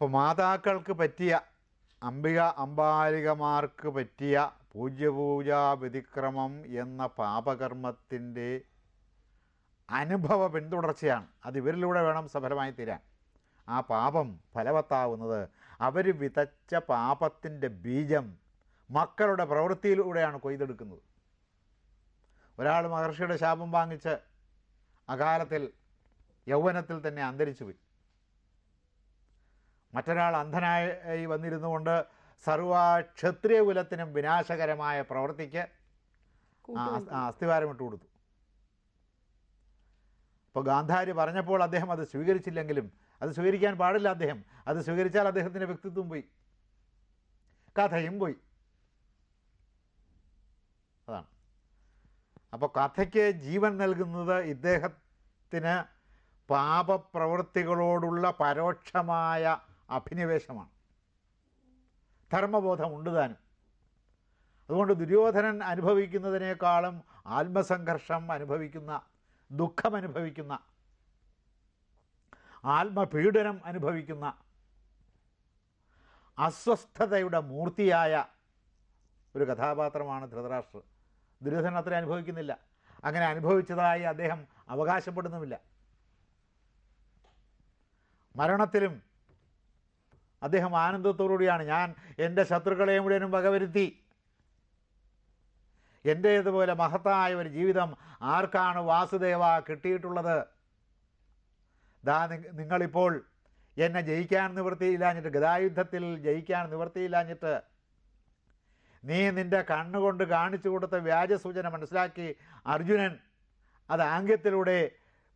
അപ്പോൾ മാതാക്കൾക്ക് പറ്റിയ അംബിക അംബാലികമാർക്ക് പറ്റിയ പൂജ്യപൂജാ വ്യതിക്രമം എന്ന പാപകർമ്മത്തിന്റെ അനുഭവ പിന്തുടർച്ചയാണ്. അത് ഇവരിലൂടെ വേണം സഫലമായി തീരാൻ. ആ പാപം ഫലവത്താവുന്നത് അവർ വിതച്ച പാപത്തിന്റെ ബീജം മക്കളുടെ പ്രവൃത്തിയിലൂടെയാണ് കൊയ്തെടുക്കുന്നത്. ഒരാൾ മഹർഷിയുടെ ശാപം വാങ്ങിച്ച് അകാലത്തിൽ യൗവനത്തിൽ തന്നെ അന്തരിച്ചു പോയി മറ്റൊരാൾ അന്ധനായി വന്നിരുന്നു കൊണ്ട് സർവ ക്ഷത്രിയ കുലത്തിനും വിനാശകരമായ പ്രവൃത്തിക്ക് അസ്ഥിവാരമിട്ട് കൊടുത്തു. അപ്പോൾ ഗാന്ധാരി പറഞ്ഞപ്പോൾ അദ്ദേഹം അത് സ്വീകരിച്ചില്ലെങ്കിലും അത് സ്വീകരിക്കാൻ പാടില്ല അദ്ദേഹം. അത് സ്വീകരിച്ചാൽ അദ്ദേഹത്തിന്റെ വ്യക്തിത്വം പോയി. കഥയും പോയി. അതാണ്. അപ്പോൾ കഥയ്ക്ക് ജീവൻ നൽകുന്നത് ഇദ്ദേഹത്തിന് പാപപ്രവൃത്തികളോടുള്ള പരോക്ഷമായ അഭിനിവേശമാണ്. ധർമ്മബോധം ഉണ്ട് താനും. അതുകൊണ്ട് ദുര്യോധനൻ അനുഭവിക്കുന്നതിനേക്കാളും ആത്മസംഘർഷം അനുഭവിക്കുന്ന ദുഃഖം അനുഭവിക്കുന്ന ആത്മപീഡനം അനുഭവിക്കുന്ന അസ്വസ്ഥതയുടെ മൂർത്തിയായ ഒരു കഥാപാത്രമാണ് ധൃതരാഷ്ട്രർ ദുര്യോധനൻ അത്ര അനുഭവിക്കുന്നില്ല. അങ്ങനെ അനുഭവിച്ചതായി അദ്ദേഹം അവകാശപ്പെടുന്നുമില്ല. മരണത്തിലും അദ്ദേഹം ആനന്ദത്തോടുകൂടിയാണ്. ഞാൻ എന്റെ ശത്രുക്കളെ മുഴുവനും വകവരുത്തി. എന്റേതുപോലെ മഹത്തായ ഒരു ജീവിതം ആർക്കാണ് വാസുദേവ കിട്ടിയിട്ടുള്ളത്? ദാ നിങ്ങളിപ്പോൾ എന്നെ ജയിക്കാൻ നിവൃത്തിയില്ലാഞ്ഞിട്ട് ഗതായുദ്ധത്തിൽ ജയിക്കാൻ നിവൃത്തിയില്ലാഞ്ഞിട്ട് നീ നിന്റെ കണ്ണുകൊണ്ട് കാണിച്ചു കൊടുത്ത വ്യാജസൂചന മനസ്സിലാക്കി അർജുനൻ അത് ആംഗ്യത്തിലൂടെ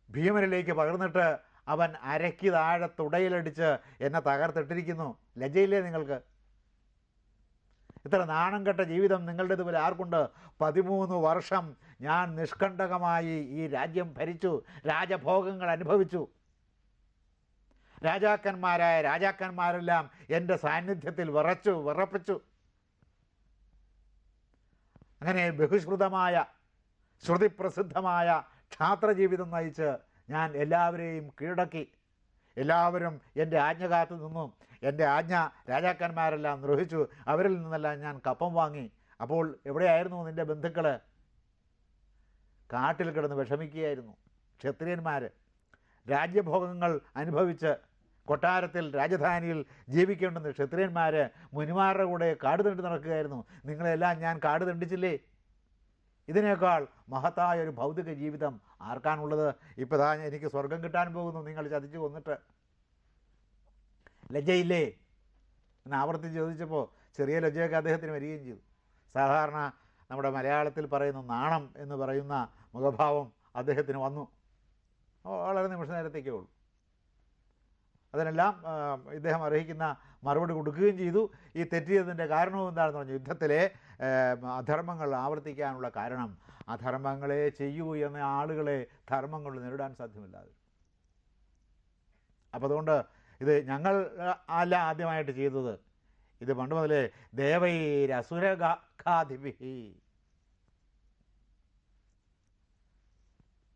ഭീമനിലേക്ക് പകർന്നിട്ട് അവൻ അരയ്ക്ക് താഴെ തുടയിലടിച്ച് എന്നെ തകർത്തിട്ടിരിക്കുന്നു. ലജ്ജയില്ലേ നിങ്ങൾക്ക്? ഇത്ര നാണം കെട്ട ജീവിതം നിങ്ങളുടെ ഇതുപോലെ ആർക്കുണ്ട്? പതിമൂന്ന് വർഷം ഞാൻ നിഷ്കണ്ടകമായി ഈ രാജ്യം ഭരിച്ചു രാജഭോഗങ്ങൾ അനുഭവിച്ചു. രാജാക്കന്മാരായ രാജാക്കന്മാരെല്ലാം എന്റെ സാന്നിധ്യത്തിൽ വിറച്ചു വിറപ്പിച്ചു. അങ്ങനെ ബഹുശ്രുതമായ ശ്രുതിപ്രസിദ്ധമായ ക്ഷാത്രജീവിതം നയിച്ച് ഞാൻ എല്ലാവരെയും കീഴടക്കി. എല്ലാവരും എന്റെ ആജ്ഞ കാത്തു നിന്നു. എന്റെ ആജ്ഞ രാജാക്കന്മാരെല്ലാം നിർവഹിച്ചു അവരിൽ നിന്നെല്ലാം ഞാൻ കപ്പം വാങ്ങി. അപ്പോൾ എവിടെയായിരുന്നു നിന്റെ ബന്ധുക്കൾ കാട്ടിൽ കിടന്ന് വിഷമിക്കുകയായിരുന്നു ക്ഷത്രിയന്മാർ രാജ്യഭോഗങ്ങൾ അനുഭവിച്ച് കൊട്ടാരത്തിൽ രാജധാനിയിൽ ജീവിക്കേണ്ടുന്ന ക്ഷത്രിയന്മാർ മുനിമാരുടെ കൂടെ കാട് തണ്ടി നടക്കുകയായിരുന്നു. നിങ്ങളെല്ലാം ഞാൻ കാട് തണ്ടിച്ചില്ലേ ഇതിനേക്കാൾ മഹത്തായ ഒരു ഭൗതിക ജീവിതം ആർക്കാണുള്ളത്? ഇപ്പോൾ താ എനിക്ക് സ്വർഗം കിട്ടാൻ പോകുന്നു. നിങ്ങൾ ചതിച്ചു കൊന്നിട്ട്. ലജ്ജയില്ലേ? എന്ന് ആവർത്തി ചോദിച്ചപ്പോൾ ചെറിയ ലജ്ജയൊക്കെ അദ്ദേഹത്തിന് വരികയും ചെയ്തു. സാധാരണ നമ്മുടെ മലയാളത്തിൽ പറയുന്ന നാണം എന്ന് പറയുന്ന മുഖഭാവം അദ്ദേഹത്തിന് വന്നു. വളരെ നിമിഷ നേരത്തേക്കേ ഉള്ളൂ. അതിനെല്ലാം ഇദ്ദേഹം അർഹിക്കുന്ന മറുപടി കൊടുക്കുകയും ചെയ്തു. ഈ തെറ്റിയതിന്റെ കാരണവും എന്താണെന്ന് പറഞ്ഞു. യുദ്ധത്തിലെ അധർമ്മങ്ങൾ ആവർത്തിക്കാനുള്ള കാരണം അധർമ്മങ്ങളെ ചെയ്യൂ എന്ന ആളുകളെ ധർമ്മം കൊണ്ട് നേരിടാൻ സാധ്യമല്ലാതെ. അപ്പോൾ അതുകൊണ്ട് ഇത് ഞങ്ങൾ അല്ല ആദ്യമായിട്ട് ചെയ്തത്. ഇത് പണ്ട് മുതലേ ദേവൈരസുരഘാധിപി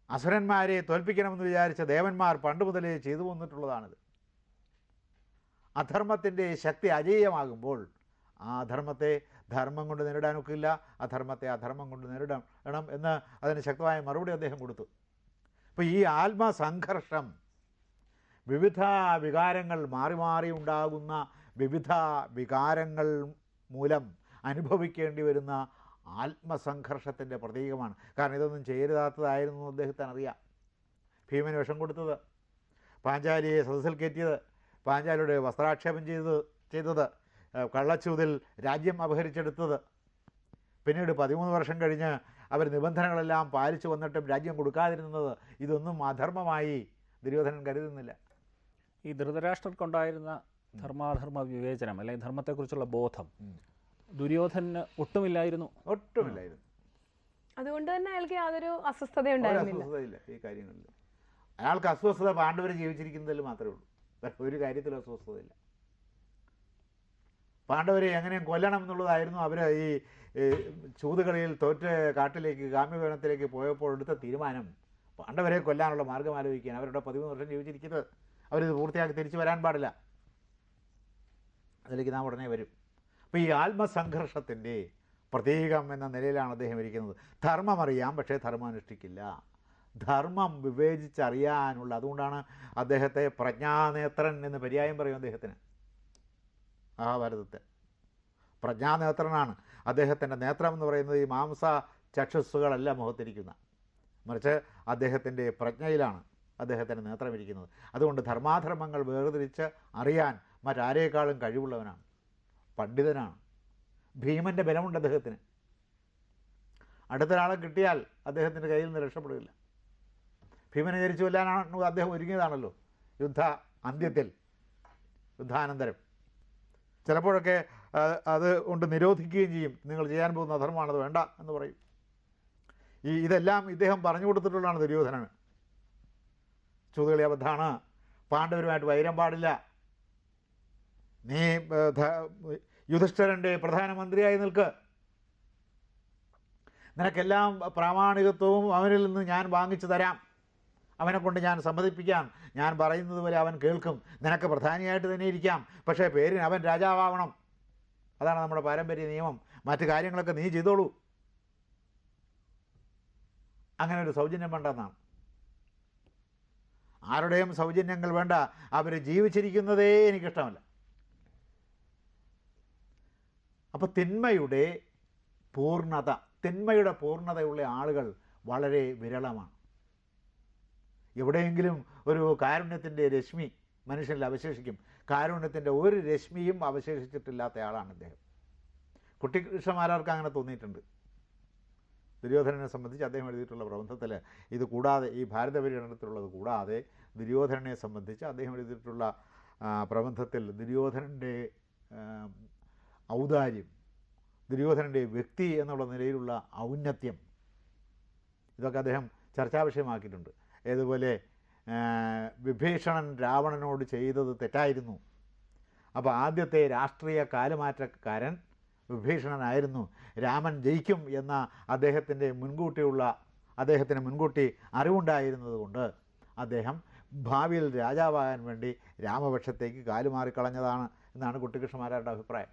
അസുരന്മാരെ തോൽപ്പിക്കണമെന്ന് വിചാരിച്ച ദേവന്മാർ പണ്ട് മുതലേ ചെയ്തു വന്നിട്ടുള്ളതാണിത്. അധർമ്മത്തിന്റെ ശക്തി അജേയമാകുമ്പോൾ ആ അധർമ്മത്തെ ധർമ്മം കൊണ്ട് നേരിടാനൊക്കില്ല അധർമ്മത്തെ അധർമ്മം കൊണ്ട് നേരിടണം എന്ന് അതിന് ശക്തമായ മറുപടി അദ്ദേഹം കൊടുത്തു. അപ്പോൾ ഈ ആത്മസംഘർഷം വിവിധ വികാരങ്ങൾ മാറി മാറി ഉണ്ടാകുന്ന വിവിധ വികാരങ്ങൾ മൂലം അനുഭവിക്കേണ്ടി വരുന്ന ആത്മസംഘർഷത്തിന്റെ പ്രതീകമാണ്. കാരണം ഇതൊന്നും ചെയ്യരുതാത്തതായിരുന്നു എന്ന് അദ്ദേഹത്തിന് അറിയാം. ഭീമന് വിഷം കൊടുത്തത് പാഞ്ചാലിയെ സദസ്സിൽ കയറ്റിയത് പാഞ്ചാലിയുടെ വസ്ത്രാക്ഷേപം ചെയ്തത് ചെയ്തത്. കള്ളച്ചൂതിൽ രാജ്യം അപഹരിച്ചെടുത്തത്. പിന്നീട് പതിമൂന്ന് വർഷം കഴിഞ്ഞ് അവർ നിബന്ധനകളെല്ലാം പാലിച്ചു വന്നിട്ടും രാജ്യം കൊടുക്കാതിരുന്നത് ഇതൊന്നും അധർമ്മമായി ദുര്യോധനൻ കരുതുന്നില്ല. ഈ ധൃതരാഷ്ട്രർക്കുണ്ടായിരുന്ന ധർമാധർമ്മ വിവേചനം അല്ലെങ്കിൽ ധർമ്മത്തെക്കുറിച്ചുള്ള ബോധം ദുര്യോധന ഒട്ടുമില്ലായിരുന്നു. ഒട്ടുമില്ലായിരുന്നു. അതുകൊണ്ട് തന്നെ അയാൾക്ക് യാതൊരു അസ്വസ്ഥത ഉണ്ടായിരുന്നില്ല ഈ കാര്യങ്ങളിൽ. അയാൾക്ക് അസ്വസ്ഥത പാണ്ഡവർ ജീവിച്ചിരിക്കുന്നതിൽ മാത്രമേ ഉള്ളൂ. ഒരു കാര്യത്തിലും അസ്വസ്ഥതയില്ല. പാണ്ഡവരെ എങ്ങനെയും കൊല്ലണം എന്നുള്ളതായിരുന്നു അവർ ഈ ചൂതുകളിയിൽ തോറ്റ് കാട്ടിലേക്ക് കാമ്യഭവനത്തിലേക്ക് പോയപ്പോൾ എടുത്ത തീരുമാനം. പാണ്ഡവരെ കൊല്ലാനുള്ള മാർഗം ആലോചിക്കാൻ അവരുടെ പതിമൂന്ന് വർഷം ജീവിച്ചിരിക്കുന്നത്. അവരിത് പൂർത്തിയാക്കി തിരിച്ചു വരാൻ പാടില്ല. അതിലേക്ക് നാം ഉടനെ വരും. അപ്പോൾ ഈ ആത്മസംഘർഷത്തിന്റെ പ്രതീകം എന്ന നിലയിലാണ് അദ്ദേഹം ഇരിക്കുന്നത്. ധർമ്മം അറിയാം പക്ഷേ ധർമ്മം അനുഷ്ഠിക്കില്ല. ധർമ്മം വിവേചിച്ചറിയാനുള്ള അതുകൊണ്ടാണ് അദ്ദേഹത്തെ പ്രജ്ഞാനേത്രൻ എന്ന് പര്യായം പറയും അദ്ദേഹത്തിന്. മഹാഭാരതത്തെ പ്രജ്ഞാനേത്രനാണ്. അദ്ദേഹത്തിന്റെ നേത്രം എന്ന് പറയുന്നത് ഈ മാംസ ചക്ഷസ്സുകളല്ല മുഖത്തിരിക്കുന്ന. മറിച്ച് അദ്ദേഹത്തിന്റെ പ്രജ്ഞയിലാണ് അദ്ദേഹത്തിന്റെ നേത്രം ഇരിക്കുന്നത് അതുകൊണ്ട് ധർമാധർമ്മങ്ങൾ വേർതിരിച്ച് അറിയാൻ മറ്റാരേക്കാളും കഴിവുള്ളവനാണ്. പണ്ഡിതനാണ്. ഭീമന്റെ ബലമുണ്ട് അദ്ദേഹത്തിന്. അടുത്തൊരാളെ കിട്ടിയാൽ അദ്ദേഹത്തിന്റെ കയ്യിൽ നിന്ന് രക്ഷപ്പെടുകയില്ല. ഭീമനെ ജരിച്ചു കൊല്ലാനാണ് അദ്ദേഹം ഒരുങ്ങിയതാണല്ലോ. യുദ്ധ അന്ത്യത്തിൽ. യുദ്ധാനന്തരം. ചിലപ്പോഴൊക്കെ അത് കൊണ്ട് നിരോധിക്കുകയും ചെയ്യും. നിങ്ങൾ ചെയ്യാൻ പോകുന്ന അധർമ്മമാണത് വേണ്ട എന്ന് പറയും. ഈ ഇതെല്ലാം ഇദ്ദേഹം പറഞ്ഞു കൊടുത്തിട്ടുള്ളതാണ് ദുര്യോധനന് ചൂതുകളി അബദ്ധാണ്. പാണ്ഡവരുമായിട്ട് വൈരം പാടില്ല. നീ യുധിഷ്ഠിരന്റെ പ്രധാനമന്ത്രിയായി നിൽക്ക്. നിനക്കെല്ലാം പ്രാമാണികത്വവും അവനിൽ നിന്ന് ഞാൻ വാങ്ങിച്ചു തരാം. അവനെ കൊണ്ട് ഞാൻ സമ്മതിപ്പിക്കാം. ഞാൻ പറയുന്നത് പോലെ അവൻ കേൾക്കും. നിനക്ക് പ്രധാനിയായിട്ട് തന്നെ ഇരിക്കാം. പക്ഷേ പേരിന് അവൻ രാജാവാവണം. അതാണ് നമ്മുടെ പാരമ്പര്യ നിയമം. മറ്റു കാര്യങ്ങളൊക്കെ നീ ചെയ്തോളൂ. അങ്ങനെ ഒരു സൗജന്യം വേണ്ടെന്നാണ് ആരുടെയും സൗജന്യങ്ങൾ വേണ്ട. അവർ ജീവിച്ചിരിക്കുന്നതേ എനിക്കിഷ്ടമല്ല. അപ്പോൾ തിന്മയുടെ പൂർണത തിന്മയുടെ പൂർണതയുള്ള ആളുകൾ വളരെ വിരളമാണ്. എവിടെയെങ്കിലും ഒരു കാരുണ്യത്തിന്റെ രശ്മി മനുഷ്യനിൽ അവശേഷിക്കും. കാരുണ്യത്തിന്റെ ഒരു രശ്മിയും അവശേഷിച്ചിട്ടില്ലാത്ത ആളാണ് ഇദ്ദേഹം കുട്ടികൃഷ്ണമാരാർക്ക് അങ്ങനെ തോന്നിയിട്ടുണ്ട്. ദുര്യോധനനെ സംബന്ധിച്ച് അദ്ദേഹം എഴുതിയിട്ടുള്ള പ്രബന്ധത്തിൽ ഇത് കൂടാതെ ഈ ഭാരത പര്യടനത്തിലുള്ളത് കൂടാതെ ദുര്യോധനനെ സംബന്ധിച്ച് അദ്ദേഹം എഴുതിയിട്ടുള്ള പ്രബന്ധത്തിൽ ദുര്യോധനന്റെ ഔദാര്യം ദുര്യോധനന്റെ വ്യക്തി എന്നുള്ള നിലയിലുള്ള ഔന്നത്യം ഇതൊക്കെ അദ്ദേഹം ചർച്ചാ വിഷയമാക്കിയിട്ടുണ്ട് ഏതുപോലെ വിഭീഷണൻ രാവണനോട് ചെയ്തത് തെറ്റായിരുന്നു. അപ്പോൾ ആദ്യത്തെ രാഷ്ട്രീയ കാലുമാറ്റക്കാരൻ വിഭീഷണനായിരുന്നു. രാമൻ ജയിക്കും എന്ന അദ്ദേഹത്തിന്റെ മുൻകൂട്ടിയുള്ള അദ്ദേഹത്തിന് മുൻകൂട്ടി അറിവുണ്ടായിരുന്നതുകൊണ്ട് അദ്ദേഹം ഭാവിയിൽ രാജാവാകാൻ വേണ്ടി രാമപക്ഷത്തേക്ക് കാലുമാറിക്കളഞ്ഞതാണ് എന്നാണ് കുട്ടികൃഷ്ണമാരുടെ അഭിപ്രായം.